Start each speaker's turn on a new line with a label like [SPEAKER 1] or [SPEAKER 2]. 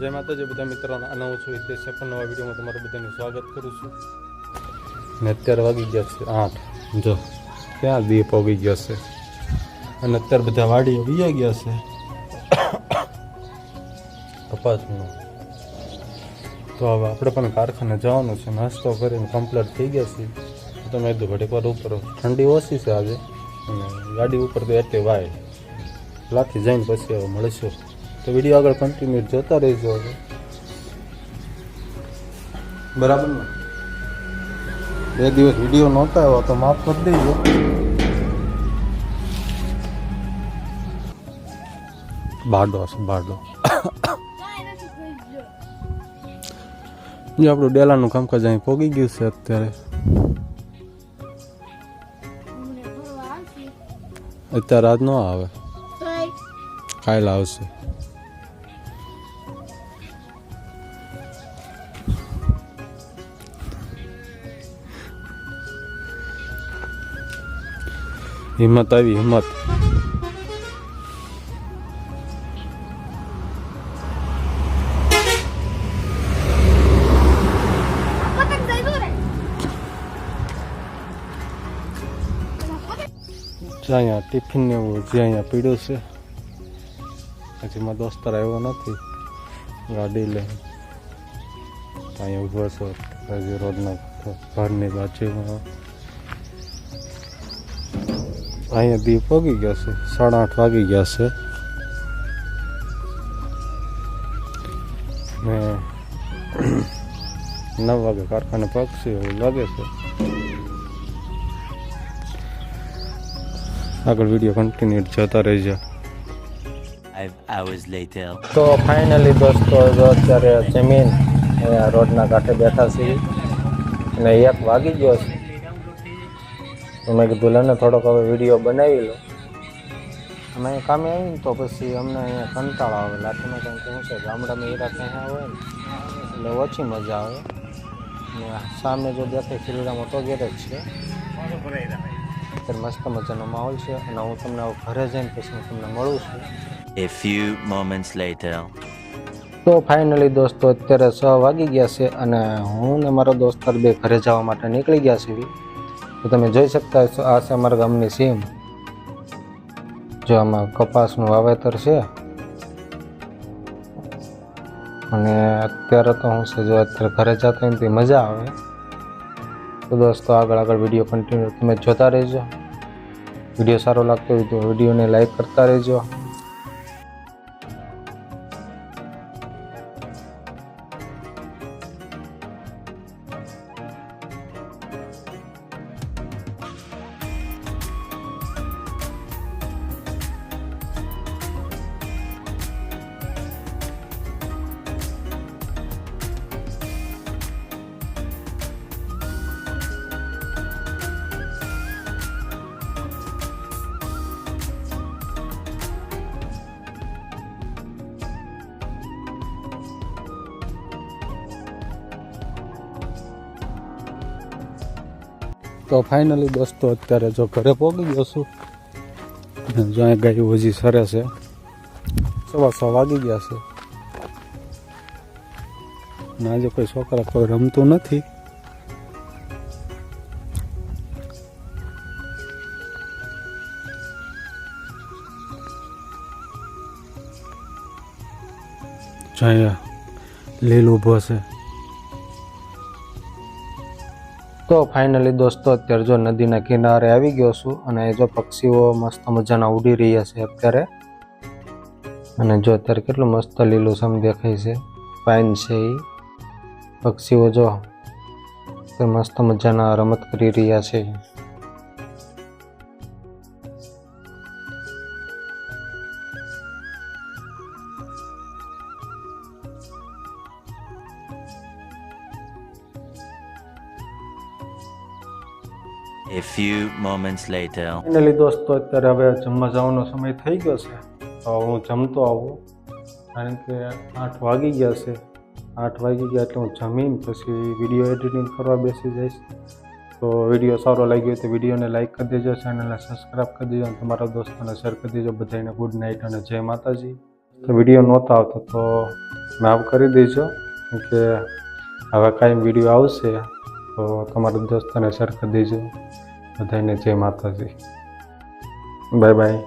[SPEAKER 1] જય માતાજી, બધા મિત્રોને આ નવું છું તે સફળ નવા વિડીયોમાં તમારું બધાનું સ્વાગત કરું છું. ને અત્યારે વાગી ગયા છે આઠ. જો, ક્યાં દીપ ઓગી ગયો છે? અને અત્યારે બધા વાડી વીયા ગયા છે. કપાસમાં તો હવે આપણે પણ કારખાને જવાનું છે. નાસ્તો કરીને કમ્પ્લીટ થઈ ગયા છીએ. તમે કીધું ઘડીક વાર ઉપર ઠંડી ઓછી છે આજે. અને ગાડી ઉપર તો એટલે વાય લાથી જઈને પછી હવે મળીશું. તો વીડિયો આગળ કન્ટિન્યુ જોતા રહેજો બરાબર ને? બે દિવસ વીડિયો નહોતા આવ્યો તો માફ કરી દેજો. બાડો છે બાડો જે આપણું ડેલાનું કામકાજ અહીં પોગી ગયું છે અત્યારે. અત્યારે આજ ન આવે. કાલ આવશે. હિંમત આવી, હિંમત. જ્યાં ટિફિન ને એવું જે અહીંયા પીડ્યું છે, હજી મારો દોસ્તાર આવ્યો નથી, ગાડી લે અહીંયા ઊભો છો, હજી રોડના ઘરની બાજુમાં. અહીંયા દીપ પગી ગયા છે સાડા આઠ વાગી ગયા છે ને નવ વાગે કારખાને પગશે એવું લાગે છે આગળ વીડિયો કન્ટિન્યુ જોતા રહેજો
[SPEAKER 2] Five hours later.
[SPEAKER 1] તો ફાઇનલી દોસ્તો જો અત્યારે જમીન અહીંયા રોડના કાંઠે બેઠા છીએ અને એક વાગી ગયો છે તો મેં કીધું લઈને થોડોક હવે વીડિયો બનાવી લો. અમે અહીંયા કામે આવીને તો પછી અમને અહીંયા કંટાળો આવે. લાઠીમાં કંઈક શું છે ગામડામાં હીરા ક્યાં હોય ને એટલે ઓછી મજા આવે. ને સામે જો દેખાય શ્રીરામ તો ગેરેજ છે. અત્યારે મસ્ત મજાનો માહોલ છે અને હું તમને ઘરે જઈને પછી હું તમને મળું છું.
[SPEAKER 2] A few moments later.
[SPEAKER 1] તો ફાઇનલી દોસ્તો અત્યારે છ વાગી ગયા છે અને હું ને મારો દોસ્તાર બે ઘરે જવા માટે નીકળી ગયા છીએ. તો તમે જોઈ શકતા હશો, આ છે અમારા ગામની સીમ. જો આમાં કપાસનું વાવેતર છે. અને અત્યારે તો હું છે, જો અત્યારે ઘરે જતો હોય ને તે મજા આવે. તો દોસ્તો, આગળ આગળ વીડિયો કન્ટિન્યુ તમે જોતા રહેજો. વીડિયો સારો લાગતો હોય તો વિડીયોને લાઈક કરતા રહેજો. તો ફાઇનલી દોસ્તો અત્યારે જો ઘરે પહોંચી ગયો છું. જો અહીં ગાયું હજી સરે છે. સવા સો વાગી ગયા છે. ને આજે કોઈ છોકરા કોઈ રમતું નથી. અહીંયા લીલ ઊભો તો ફાઇનલી દોસ્તો, અત્યારે જો નદીના કિનારે આવી ગયો છું અને જો પક્ષીઓ મસ્ત મજાના ઉડી રહ્યા છે અત્યારે. અને જો અત્યારે કેટલું મસ્ત લીલું સમ દેખાય છે. પાઇન છે એ પક્ષીઓ જો મસ્ત મજાના રમત કરી રહ્યા છે.
[SPEAKER 2] A few moments later.
[SPEAKER 1] Finally દોસ્તો, અત્યારે હવે જમવા જવાનો સમય થઈ ગયો છે. તો હું જમતો આવું, કારણ કે આઠ વાગી ગયા છે. આઠ વાગી ગયા એટલે હું જમીન, પછી વીડિયો એડિટિંગ કરવા બેસી જઈશ. તો વીડિયો સારો લાગ્યો તો વિડીયોને લાઈક કરી દેજો ચેનલને સબસ્ક્રાઈબ કરી દેજો, અને તમારા દોસ્તોને શેર કરી દેજો. બધાને ગુડ નાઇટ અને જય માતાજી. તો વીડિયો નહોતો આવતો, તો માફ કરી દેજો કે હવે કાંઈ વીડિયો આવશે. તો તમારા દોસ્તોને શેર કરી દેજો. બધાને જય માતાજી. Bye bye.